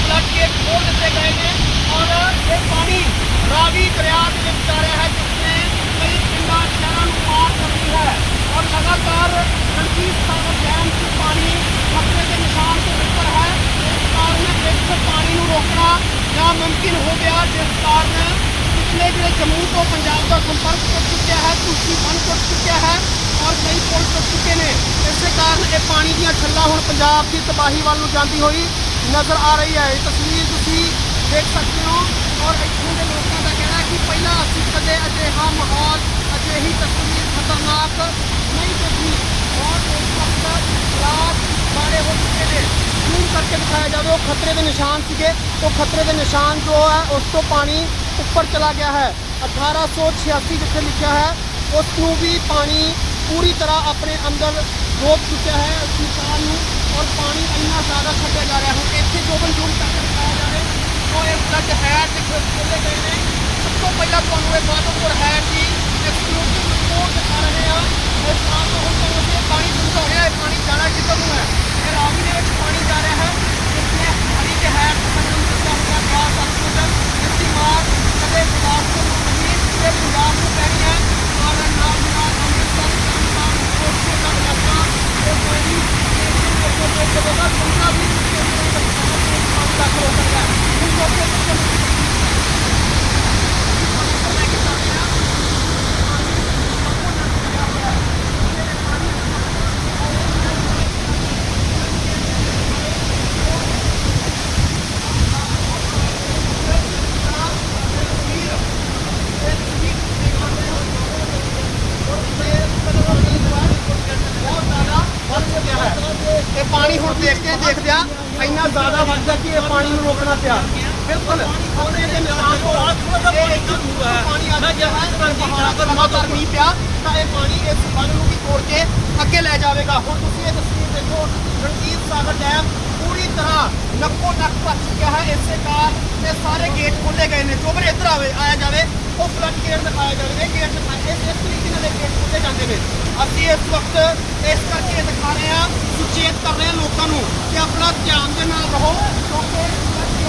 Flood gate ਖੋਲ ਦਿੱਤੇ ਗਏ ਨੇ ਔਰ ਇਹ ਪਾਣੀ ਰਾਵੀ ਦਰਿਆ ਦੇ ਵਿੱਚ ਜਾ ਰਿਹਾ ਹੈ, ਜਿਸ ਨੇ ਕਈ ਪਿੰਡਾਂ, ਸ਼ਹਿਰਾਂ ਨੂੰ ਪਾਰ ਕਰਨੀ ਹੈ ਔਰ ਲਗਾਤਾਰ ਰਣਜੀਤ ਸਾਗਰ ਡੈਮ 'ਚ ਪਾਣੀ ਖਤਰੇ ਦੇ ਨਿਸ਼ਾਨ ਤੋਂ ਉੱਪਰ ਹੈ। ਇਸ ਕਾਰਨ ਇਸ ਪਾਣੀ ਨੂੰ ਰੋਕਣਾ ਨਾਮੁਮਕਿਨ ਹੋ ਗਿਆ, ਜਿਸ ਕਾਰਨ ਪਿਛਲੇ ਜਿਹੜੇ ਜੰਮੂ ਤੋਂ ਪੰਜਾਬ ਦਾ ਸੰਪਰਕ ਟੁੱਟ ਚੁੱਕਿਆ ਹੈ, ਤੁਸੀਂ ਬੰਦ ਟੁੱਟ ਚੁੱਕਿਆ ਹੈ ਔਰ ਕਈ ਪੁਲ ਟੁੱਟ ਚੁੱਕੇ ਨੇ। ਇਸੇ ਕਾਰਨ ਇਹ ਪਾਣੀ ਦੀਆਂ ਛੱਲਾਂ ਹੁਣ ਪੰਜਾਬ ਦੀ ਤਬਾਹੀ ਵੱਲ ਨੂੰ ਜਾਂਦੀ ਹੋਈ ਨਜ਼ਰ ਆ ਰਹੀ ਹੈ। ਇਹ ਤਸਵੀਰ ਤੁਸੀਂ ਦੇਖ ਸਕਦੇ ਹੋ ਔਰ ਇੱਥੋਂ ਦੇ ਲੋਕਾਂ ਦਾ ਕਹਿਣਾ ਕਿ ਪਹਿਲਾਂ ਅਸੀਂ ਕਦੇ ਅਜਿਹਾ ਮਾਹੌਲ, ਅਜਿਹੀ ਤਸਵੀਰ ਖਤਰਨਾਕ ਨਹੀਂ ਦੇਖੀ। ਔਰ ਇਸ ਵਕਤ ਹਾਲਾਤ ਮਾੜੇ ਹੋ ਚੁੱਕੇ ਨੇ। ਜ਼ੂਮ ਕਰਕੇ ਦਿਖਾਇਆ ਜਾਵੇ, ਉਹ ਖਤਰੇ ਦੇ ਨਿਸ਼ਾਨ ਸੀਗੇ। ਉਹ ਖਤਰੇ ਦੇ ਨਿਸ਼ਾਨ ਜੋ ਹੈ, ਉਸ ਤੋਂ ਪਾਣੀ ਉੱਪਰ ਚਲਾ ਗਿਆ ਹੈ। 1886 ਜਿੱਥੇ ਲਿਖਿਆ ਹੈ, ਉਸ ਨੂੰ ਵੀ ਪਾਣੀ ਪੂਰੀ ਤਰ੍ਹਾਂ ਆਪਣੇ ਅੰਦਰ ਰੋਕ ਚੁੱਕਿਆ ਹੈ। ਉਸ ਨੂੰ ਇੰਨਾ ਛੱਡਿਆ ਜਾ ਰਿਹਾ ਹੁਣ ਇੱਥੇ ਜੋ ਜੂਨ ਤੱਕ ਦਿਖਾਇਆ ਜਾਵੇ ਉਹ ਇਹ ਫਲੱਡ ਹੈ ਤੇ ਖੋਲੇ ਗਏ ਨੇ। ਸਭ ਤੋਂ ਪਹਿਲਾਂ ਤੁਹਾਨੂੰ ਇਹ ਮਾਧੋਪੁਰ ਹੈ ਕਿ ਐਕਸਕਲੂਸਿਵ ਰਿਪੋਰਟ ਦਿਖਾ ਰਹੇ ਹਾਂ। ਇਸ ਥਾਂ ਤੋਂ ਹੁਣ ਤੁਹਾਨੂੰ ਅਸੀਂ ਇਹ ਪਾਣੀ ਸਮਝਾ ਰਿਹਾ ਇਹ ਪਾਣੀ ਜਾਣਾ ਕਿੱਧਰ ਨੂੰ ਹੈ ਇਹ ਰਾਵੀ ਦੇ ਵਿੱਚ ਪਾਣੀ ਜਾ ਰਿਹਾ ਹੈ ਜਿਸ ਨੇ ਹਰੀ ਦੇ ਹੈ ਸੰਗਮ ਦਿੱਤਾ ਹੋਇਆ ਗਿਆ ਸਤਲੁਜ ਇਸ ਦੀ ਮਾਰ ਕਦੇ ਗੁਰਦਾਸਪੁਰ ਨੂੰ ਨਹੀਂ ਇਹ ਪੰਜਾਬ ਨੂੰ ਪੈਣੀ ਹੈ ਔਰ ਨਾਲ ਦੀ ਨਾਲ ਅੰਮ੍ਰਿਤਸਰ ਤਰਨਤਾਰਨ ਫਿਰੋਜ਼ਪੁਰ ਦਾ ਇਲਾਕਾ ਇਹ ਕੋਈ ਵੀ ਇਸ ਦੇ ਕੋਲ ਕੋਈ ਜਗ੍ਹਾ ਸੁਣਨਾ ਵੀ ਇਸ ਦੇ ਪਾਣੀ ਦਾਖਲ ਹੋ ਸਕਦਾ ਹੈ ਹੁਣ ਮੌਕੇ ਤੇ ਤੁਹਾਨੂੰ ਲੈ ਕੇ ਚੱਲਦੇ ਹਾਂ ਇਹ ਪਾਣੀ ਹੁਣ ਦੇਖਦੇ ਦੇਖਦਿਆਂ ਇੰਨਾ ਜ਼ਿਆਦਾ ਵੱਧ ਕਿ ਇਹ ਪਾਣੀ ਨੂੰ ਰੋਕਣਾ ਪਿਆ ਬਿਲਕੁਲ। ਖਤਰੇ ਦੇ ਨਿਸ਼ਾਨ ਤੋਂ ਇਹ ਇੱਕ ਪਾਣੀ ਆ ਗਿਆ ਹੈ ਪਹਾੜਾਂ ਤੋਂ ਲਗਾਤਾਰ ਮੀਂਹ ਪਿਆ, ਤਾਂ ਇਹ ਪਾਣੀ ਇਸ ਬੰਨ ਨੂੰ ਵੀ ਤੋੜ ਕੇ ਅੱਗੇ ਲੈ ਜਾਵੇਗਾ। ਹੁਣ ਤੁਸੀਂ ਇਹ ਤਸਵੀਰ ਦੇਖੋ, ਰਣਜੀਤ ਸਾਗਰ ਡੈਮ ਪੂਰੀ ਤਰ੍ਹਾਂ ਨੱਕੋ ਨੱਕ ਭਰ ਚੁੱਕਿਆ ਹੈ। ਇਸੇ ਕਾਰ ਇਹ ਸਾਰੇ ਗੇਟ ਖੋਲੇ ਗਏ ਨੇ। ਚੋਬਰ ਇੱਧਰ ਆਵੇ, ਆਇਆ ਜਾਵੇ, ਉਹ ਫਲੱਡ ਗੇਟ ਦਿਖਾਇਆ ਜਾਵੇ। ਇਹ ਗੇਟ ਦਿਖਾਏ ਇਸ ਤਰੀਕੇ ਨਾਲ ਗੇਟ ਖੋਲੇ ਜਾਂਦੇ ਨੇ। ਅਸੀਂ ਇਸ ਵਕਤ ਇਸ ਕਰਕੇ ਦਿਖਾ ਰਹੇ ਹਾਂ, ਸੁਚੇਤ ਕਰ ਰਹੇ ਹਾਂ ਲੋਕਾਂ ਨੂੰ ਕਿ ਆਪਣਾ ਧਿਆਨ ਦੇ ਨਾਲ ਰਹੋ, ਕਿਉਂਕਿ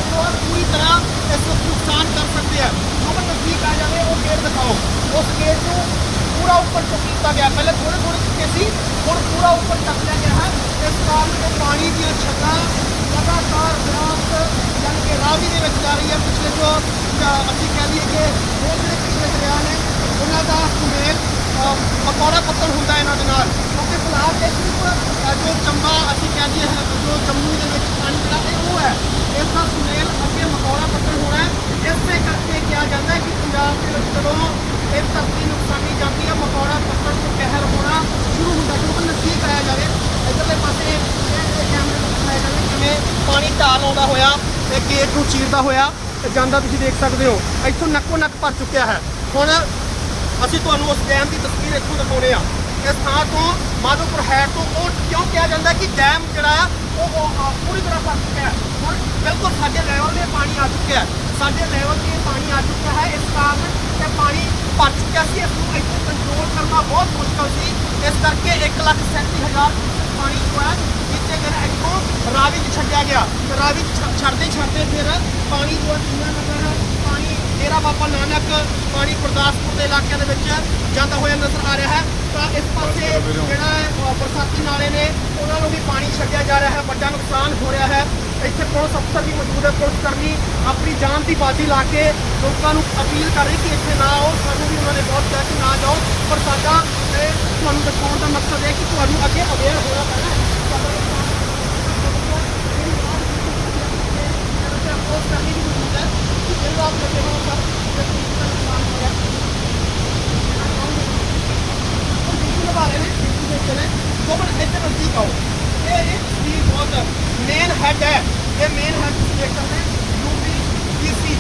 flood ਪੂਰੀ ਤਰ੍ਹਾਂ ਇਸ ਨੂੰ ਨੁਕਸਾਨ ਕਰ ਸਕਦੇ ਆ। ਜੋ ਵੀ ਨਜ਼ਦੀਕ ਆ ਜਾਵੇ, ਉਹ ਗੇਟ ਦਿਖਾਓ। ਉਸ ਗੇਟ ਨੂੰ ਪੂਰਾ ਉੱਪਰ ਚੁੱਕ ਕੀਤਾ ਗਿਆ। ਪਹਿਲੇ ਥੋੜੇ ਥੋੜੇ ਚੁੱਕੇ ਸੀ, ਹੁਣ ਪੂਰਾ ਉੱਪਰ ਚੱਕ ਲਿਆ ਗਿਆ ਹੈ। ਇਸ ਕਾਰਨ ਇਹ ਪਾਣੀ ਦੀਆਂ ਛੱਤਾਂ ਲਗਾਤਾਰ ਵਿਰਾਸਤ ਯਾਨੀ ਕਿ ਰਾਵੀ ਦੇ ਵਿੱਚ ਜਾ ਰਹੀ ਹੈ। ਪਿਛਲੇ ਜੋ ਅਸੀਂ ਕਹਿ ਲਈਏ ਕਿ ਹੋਰ ਜਿਹੜੇ ਪਿਛਲੇ ਦਰਿਆ ਨੇ ਉਹਨਾਂ ਦਾ ਸੁਮੇਲ ਅ, ਮਕੌੜਾ ਪੱਤਣ ਹੁੰਦਾ ਇਹਨਾਂ ਦੇ ਨਾਲ ਕਿਉਂਕਿ ਸਿਰਫ ਜੋ ਚੰਬਾ ਅਸੀਂ ਕਹਿੰਦੇ ਹਾਂ ਜੋ ਜੰਮੂ ਦੇ ਵਿੱਚ ਪਾਣੀ ਜਿਹੜਾ ਇਹ ਉਹ ਹੈ। ਇਸ ਦਾ ਸੁਮੇਲ ਅੱਗੇ ਮਕੌੜਾ ਪੱਤਰ ਹੋਣਾ ਹੈ। ਇਸੇ ਕਰਕੇ ਕਿਹਾ ਜਾਂਦਾ ਹੈ ਕਿ ਪੰਜਾਬ ਦੇ ਵਿੱਚ ਜਦੋਂ ਇਹ ਧਰਤੀ ਨੁਕਸਾਨੀ ਜਾਂਦੀ ਹੈ, ਮਕੌੜਾ ਪੱਤਰ ਤੋਂ ਕਹਿਰ ਹੋਣਾ ਸ਼ੁਰੂ ਹੁੰਦਾ ਕਿਉਂਕਿ ਨਜ਼ਦੀਕ ਆਇਆ ਜਾਵੇ, ਇੱਧਰਲੇ ਪਾਸੇ ਕੈਮਰੇ ਨੂੰ ਦਿਖਾਇਆ ਜਾਵੇ ਕਿਵੇਂ ਪਾਣੀ ਢਾਲ ਆਉਂਦਾ ਹੋਇਆ ਤੇ ਗੇਟ ਨੂੰ ਚੀਰਦਾ ਹੋਇਆ ਤੇ ਜਾਂਦਾ ਤੁਸੀਂ ਦੇਖ ਸਕਦੇ ਹੋ, ਇੱਥੋਂ ਨੱਕੋ ਨੱਕ ਭਰ ਚੁੱਕਿਆ ਹੈ। ਹੁਣ ਅਸੀਂ ਤੁਹਾਨੂੰ ਉਸ ਡੈਮ ਦੀ ਤਸਵੀਰ ਇੱਥੋਂ ਦਿਖਾਉਣੇ ਆ। ਇਸ ਥਾਂ ਤੋਂ ਮਾਧੋਪੁਰ ਹੈਡ ਤੋਂ ਉਹ ਕਿਉਂ ਕਿਹਾ ਜਾਂਦਾ ਕਿ ਡੈਮ ਜਿਹੜਾ ਆ ਉਹ ਪੂਰੀ ਤਰ੍ਹਾਂ ਭਰ ਚੁੱਕਿਆ ਹੈ। ਹੁਣ ਬਿਲਕੁਲ ਸਾਡੇ ਲੈਵਲ ਤੇ ਪਾਣੀ ਆ ਚੁੱਕਿਆ ਸਾਡੇ ਲੈਵਲ ਤੇ ਪਾਣੀ ਆ ਚੁੱਕਿਆ ਹੈ। ਇਸ ਕਾਰਨ ਇਹ ਪਾਣੀ ਭਰ ਚੁੱਕਿਆ ਸੀ। ਇਸ ਨੂੰ ਇੱਥੇ ਕੰਟਰੋਲ ਕਰਨਾ ਬਹੁਤ ਮੁਸ਼ਕਲ ਸੀ। ਇਸ ਕਰਕੇ 1 ਲੱਖ ਸੈਂਤੀ ਹਜ਼ਾਰ ਕਿਊਸੈਕ ਪਾਣੀ ਜੋ ਹੈ, ਜਿੱਥੇ ਗਰ ਇੱਥੋਂ ਰਾਵੀ 'ਚ ਛੱਡਿਆ ਗਿਆ। ਰਾਵੀ 'ਚ ਛੱਡਦੇ ਛੱਡਦੇ ਫਿਰ ਪਾਣੀ ਜੋ ਹੈ ਨਗਰ ਪਾਣੀ ਡੇਰਾ ਬਾਬਾ ਨਾਨਕ ਪਾਣੀ ਗੁਰਦਾਸਪੁਰ ਦੇ ਇਲਾਕਿਆਂ ਦੇ ਵਿੱਚ ਜਾਂਦਾ ਹੋਇਆ ਨਜ਼ਰ ਆ ਰਿਹਾ ਹੈ। ਤਾਂ ਇਸ ਪਾਸੇ ਜਿਹੜਾ ਬਰਸਾਤੀ ਨਾਲੇ ਨੇ ਉਹਨਾਂ ਨੂੰ ਵੀ ਪਾਣੀ ਛੱਡਿਆ ਜਾ ਰਿਹਾ ਹੈ। ਵੱਡਾ ਨੁਕਸਾਨ ਹੋ ਰਿਹਾ ਹੈ। ਇੱਥੇ ਪੁਲਿਸ ਅਫਸਰ ਵੀ ਮੌਜੂਦ ਹੈ। ਪੁਲਿਸ ਕਰਮੀ ਆਪਣੀ ਜਾਨ ਦੀ ਬਾਜ਼ੀ ਲਾ ਕੇ ਲੋਕਾਂ ਨੂੰ ਅਪੀਲ ਕਰ ਰਹੀ ਕਿ ਇੱਥੇ ਨਾ ਆਓ। ਸਾਨੂੰ ਵੀ ਉਹਨਾਂ ਨੇ ਬਹੁਤ ਕਿਹਾ ਕਿ ਨਾ ਜਾਓ। ਪਰ ਸਾਡਾ ਇਹ ਤੁਹਾਨੂੰ ਦਿਖਾਉਣ ਦਾ ਮਕਸਦ ਹੈ ਕਿ ਤੁਹਾਨੂੰ ਅੱਗੇ ਅਵੇਅਰ ਹੋਣਾ ਪੈਣਾ ਹੈ ਪੁਲਿਸ ਕਰਮੀ ਵੀ ਮੌਜੂਦ ਹੈ ਕਿ ਦਿਨ ਰਾਤ ਲੱਗੇ ਹੋਣ ਸਭ ਤਕਲੀਫ ਦਾ ਨੁਕਸਾਨ ਹੋ ਰਿਹਾ ਬਿਲਕੁਲ ਬਾਰੇ ਨੇ ਬਿਲਕੁਲ ਦੇਖਦੇ ਨੇ ਕੋਮਨ ਇੱਥੇ ਨਜ਼ਦੀਕ ਆਓ ਇਹ ਇੱਕ ਤਸਵੀਰ ਬਹੁਤ ਮੇਨ ਹੈ। ਇਹ ਮੇਨ ਹੈਡ ਤੁਸੀਂ ਦੇਖ ਸਕਦੇ ਯੂਪੀ ਡੀਸੀ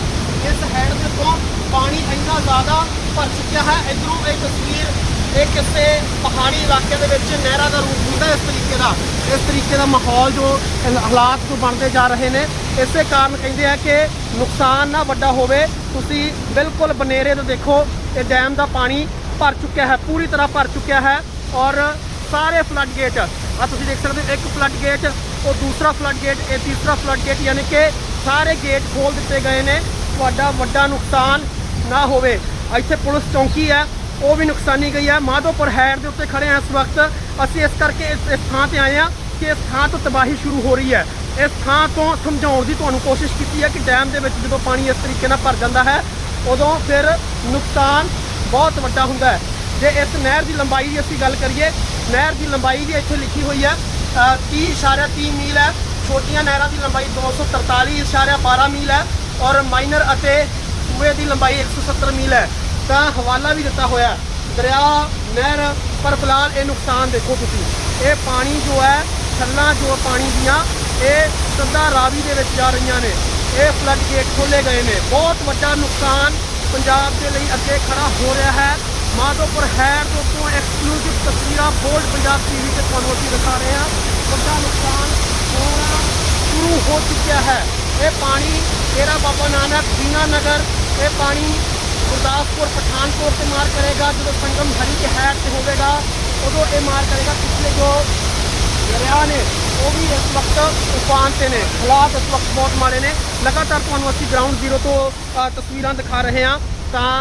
ਇਸ ਹੈਡ ਦੇ ਤੋਂ ਪਾਣੀ ਇੰਨਾ ਜ਼ਿਆਦਾ ਭਰ ਚੁੱਕਿਆ ਹੈ। ਇਧਰੋਂ ਇਹ ਤਸਵੀਰ ਇਹ ਕਿਸੇ ਪਹਾੜੀ ਇਲਾਕੇ ਦੇ ਵਿੱਚ ਨਹਿਰਾਂ ਦਾ ਰੂਪ ਹੁੰਦਾ ਇਸ ਤਰੀਕੇ ਦਾ। ਇਸ ਤਰੀਕੇ ਦਾ ਮਾਹੌਲ ਜੋ ਹਾਲਾਤ ਜੋ ਬਣਦੇ ਜਾ ਰਹੇ ਨੇ, ਇਸੇ ਕਾਰਨ ਕਹਿੰਦੇ ਆ ਕਿ ਨੁਕਸਾਨ ਨਾ ਵੱਡਾ ਹੋਵੇ। ਤੁਸੀਂ ਬਿਲਕੁਲ ਬਨੇਰੇ ਤੋਂ ਦੇਖੋ, ਇਹ ਡੈਮ ਦਾ ਪਾਣੀ ਭਰ ਚੁੱਕਿਆ ਹੈ, ਪੂਰੀ ਤਰ੍ਹਾਂ ਭਰ ਚੁੱਕਿਆ ਹੈ ਔਰ ਸਾਰੇ ਫਲੱਡ ਗੇਟ ਆ ਤੁਸੀਂ ਦੇਖ ਸਕਦੇ ਹੋ, ਇੱਕ ਫਲੱਡ ਗੇਟ ਉਹ ਦੂਸਰਾ ਫਲੱਡ ਗੇਟ ਇਹ ਤੀਸਰਾ ਫਲੱਡ ਗੇਟ ਯਾਨੀ ਕਿ ਸਾਰੇ ਗੇਟ ਖੋਲ ਦਿੱਤੇ ਗਏ ਨੇ। ਤੁਹਾਡਾ ਵੱਡਾ ਨੁਕਸਾਨ ਨਾ ਹੋਵੇ। ਇੱਥੇ ਪੁਲਿਸ ਚੌਂਕੀ ਹੈ, ਉਹ ਵੀ ਨੁਕਸਾਨੀ ਗਈ ਹੈ। ਮਾਧੋਪੁਰ ਹੈਰ ਦੇ ਉੱਤੇ ਖੜੇ ਹਾਂ ਇਸ ਵਕਤ। ਅਸੀਂ ਇਸ ਕਰਕੇ ਇਸ ਇਸ ਥਾਂ ਤੇ ਆਏ ਹਾਂ ਕਿ ਇਸ ਥਾਂ ਤੋਂ ਤਬਾਹੀ ਸ਼ੁਰੂ ਹੋ ਰਹੀ ਹੈ। ਇਸ ਥਾਂ ਤੋਂ ਸਮਝਾਉਣ ਦੀ ਤੁਹਾਨੂੰ ਕੋਸ਼ਿਸ਼ ਕੀਤੀ ਹੈ ਕਿ ਡੈਮ ਦੇ ਵਿੱਚ ਜਦੋਂ ਪਾਣੀ ਇਸ ਤਰੀਕੇ ਨਾਲ ਭਰ ਜਾਂਦਾ ਹੈ, ਉਦੋਂ ਫਿਰ ਨੁਕਸਾਨ ਬਹੁਤ ਵੱਡਾ ਹੁੰਦਾ ਹੈ। ਜੇ ਇਸ ਨਹਿਰ ਦੀ ਲੰਬਾਈ ਦੀ ਅਸੀਂ ਗੱਲ ਕਰੀਏ, ਨਹਿਰ ਦੀ ਲੰਬਾਈ ਵੀ ਇੱਥੇ ਲਿਖੀ ਹੋਈ ਹੈ। 30.3 ਮੀਲ ਹੈ। ਛੋਟੀਆਂ ਨਹਿਰਾਂ ਦੀ ਲੰਬਾਈ 243.12 ਮੀਲ ਹੈ ਔਰ ਮਾਈਨਰ ਅਤੇ ਸੂਏ ਦੀ ਲੰਬਾਈ 170 ਮੀਲ ਹੈ। ਤਾਂ ਹਵਾਲਾ ਵੀ ਦਿੱਤਾ ਹੋਇਆ ਦਰਿਆ, ਨਹਿਰ, ਪਰ ਫਿਲਹਾਲ ਇਹ ਨੁਕਸਾਨ ਦੇਖੋ ਤੁਸੀਂ। ਇਹ ਪਾਣੀ ਜੋ ਹੈ, ਛੱਲਾਂ ਜੋ ਪਾਣੀ ਦੀਆਂ, ਇਹ ਸਿੱਧਾ ਰਾਵੀ ਦੇ ਵਿੱਚ ਜਾ ਰਹੀਆਂ ਨੇ। ਇਹ ਫਲੱਡ ਗੇਟ ਖੋਲੇ ਗਏ ਨੇ। ਬਹੁਤ ਵੱਡਾ ਨੁਕਸਾਨ ਪੰਜਾਬ ਦੇ ਲਈ ਅੱਗੇ ਖੜਾ ਹੋ ਰਿਹਾ ਹੈ। ਮਾਧੋਪੁਰ ਹੈਡ ਤੋਂ ਤੋਂ ਐਕਸਕਲੂਸਿਵ ਤਸਵੀਰਾਂ ਬੋਲਡ ਪੰਜਾਬ ਟੀਵੀ ਤੇ ਤੁਹਾਨੂੰ ਅਸੀਂ ਦਿਖਾ ਰਹੇ ਹਾਂ। ਵੱਡਾ ਨੁਕਸਾਨ ਹੋਣਾ ਸ਼ੁਰੂ ਹੋ ਚੁੱਕਿਆ ਹੈ। ਇਹ ਪਾਣੀ ਤੇਰਾ ਬਾਬਾ ਨਾਨਕ ਦੀਨਾ ਨਗਰ, ਇਹ ਪਾਣੀ ਗੁਰਦਾਸਪੁਰ, ਪਠਾਨਕੋਟ ਤੇ ਮਾਰ ਕਰੇਗਾ। ਜਦੋਂ ਸੰਗਮ ਹਰੀ ਕੇ ਹੈਡ ਤੇ ਹੋਵੇਗਾ, ਉਦੋਂ ਇਹ ਮਾਰ ਕਰੇਗਾ ਪਿਛਲੇ ਜੋ ਦਰਿਆ ਨੇ, ਉਹ ਵੀ ਇਸ ਵਕਤ ਤੂਫਾਨ ਤੇ ਨੇ। ਹਾਲਾਤ ਇਸ ਵਕਤ ਬਹੁਤ ਮਾੜੇ ਨੇ। ਲਗਾਤਾਰ ਤੁਹਾਨੂੰ ਅਸੀਂ ਗਰਾਊਂਡ ਜ਼ੀਰੋ ਤੋਂ ਤਸਵੀਰਾਂ ਦਿਖਾ ਰਹੇ ਹਾਂ। ਤਾਂ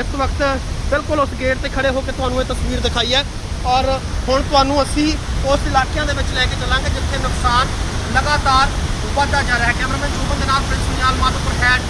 ਇਸ ਵਕਤ ਬਿਲਕੁਲ ਉਸ ਗੇਟ ਤੇ ਖੜੇ ਹੋ ਕੇ ਤੁਹਾਨੂੰ ਇਹ ਤਸਵੀਰ ਦਿਖਾਈ ਹੈ। ਔਰ ਹੁਣ ਤੁਹਾਨੂੰ ਅਸੀਂ ਉਸ ਇਲਾਕਿਆਂ ਦੇ ਵਿੱਚ ਲੈ ਕੇ ਚੱਲਾਂਗੇ ਜਿੱਥੇ ਨੁਕਸਾਨ ਲਗਾਤਾਰ ਵੱਧਦਾ ਜਾ ਰਿਹਾ ਹੈ। ਕੈਮਰਾਮੈਨ ਜੂਬਨ ਦੇ ਨਾਲ ਪ੍ਰਿੰਸ ਨਿਆਲ ਮਾਧੋਪੁਰ ਹੈਡ